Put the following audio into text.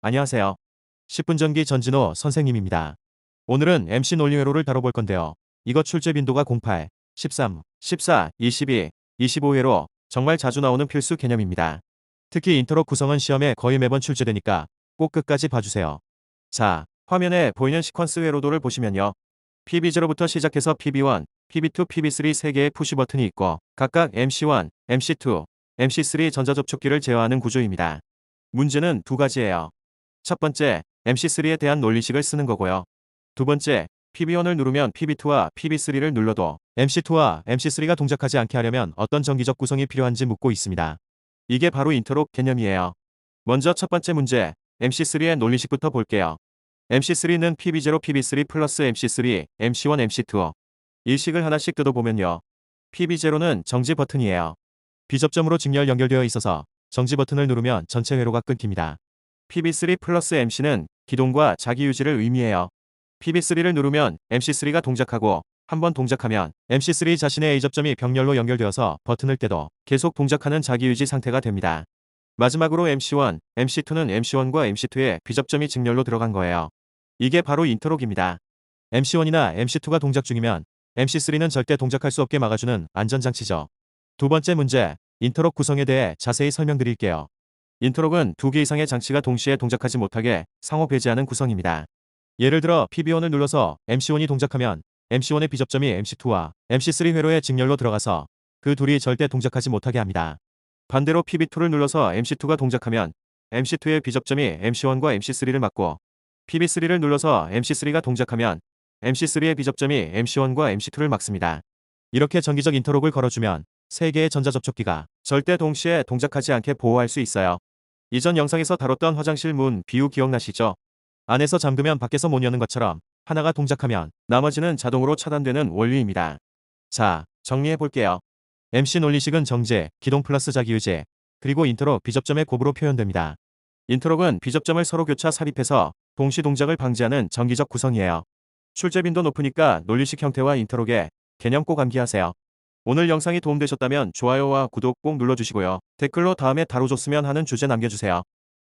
안녕하세요. 10분 전기 전진호 선생님입니다. 오늘은 MC 논리회로를 다뤄볼 건데요. 이거 출제 빈도가 08, 13, 14, 22, 25회로 정말 자주 나오는 필수 개념입니다. 특히 인트로 구성은 시험에 거의 매번 출제되니까 꼭 끝까지 봐주세요. 자, 화면에 보이는 시퀀스 회로도를 보시면요. PB0부터 시작해서 PB1, PB2, PB3 3개의 푸시 버튼이 있고 각각 MC1, MC2, MC3 전자접촉기를 제어하는 구조입니다. 문제는 두 가지예요. 첫 번째, MC3에 대한 논리식을 쓰는 거고요. 두 번째, PB1을 누르면 PB2와 PB3를 눌러도 MC2와 MC3가 동작하지 않게 하려면 어떤 전기적 구성이 필요한지 묻고 있습니다. 이게 바로 인트로 개념이에요. 먼저 첫 번째 문제, MC3의 논리식부터 볼게요. MC3는 PB0, PB3 플러스 MC3, MC1, MC2. 일식을 하나씩 뜯어보면요. PB0는 정지 버튼이에요. 비접점으로 직렬 연결되어 있어서 정지 버튼을 누르면 전체 회로가 끊깁니다. PB3 플러스 MC는 기동과 자기 유지를 의미해요. PB3를 누르면 MC3가 동작하고 한번 동작하면 MC3 자신의 A접점이 병렬로 연결되어서 버튼을 떼도 계속 동작하는 자기 유지 상태가 됩니다. 마지막으로 MC1, MC2는 MC1과 MC2의 B접점이 직렬로 들어간 거예요. 이게 바로 인터록입니다. MC1이나 MC2가 동작 중이면 MC3는 절대 동작할 수 없게 막아주는 안전장치죠. 두 번째 문제, 인터록 구성에 대해 자세히 설명드릴게요. 인터록은 두 개 이상의 장치가 동시에 동작하지 못하게 상호 배제하는 구성입니다. 예를 들어 PB1을 눌러서 MC1이 동작하면 MC1의 비접점이 MC2와 MC3 회로의 직렬로 들어가서 그 둘이 절대 동작하지 못하게 합니다. 반대로 PB2를 눌러서 MC2가 동작하면 MC2의 비접점이 MC1과 MC3를 막고 PB3를 눌러서 MC3가 동작하면 MC3의 비접점이 MC1과 MC2를 막습니다. 이렇게 정기적 인터록을 걸어주면 세 개의 전자접촉기가 절대 동시에 동작하지 않게 보호할 수 있어요. 이전 영상에서 다뤘던 화장실 문 비유 기억나시죠? 안에서 잠그면 밖에서 못 여는 것처럼 하나가 동작하면 나머지는 자동으로 차단되는 원리입니다. 자, 정리해 볼게요. MC 논리식은 정제, 기동 플러스 자기유지, 그리고 인터로 비접점의 곱으로 표현됩니다. 인터록은 비접점을 서로 교차 삽입해서 동시 동작을 방지하는 정기적 구성이에요. 출제 빈도 높으니까 논리식 형태와 인터록의 개념 꼭 암기하세요. 오늘 영상이 도움되셨다면 좋아요와 구독 꼭 눌러주시고요. 댓글로 다음에 다뤄줬으면 하는 주제 남겨주세요.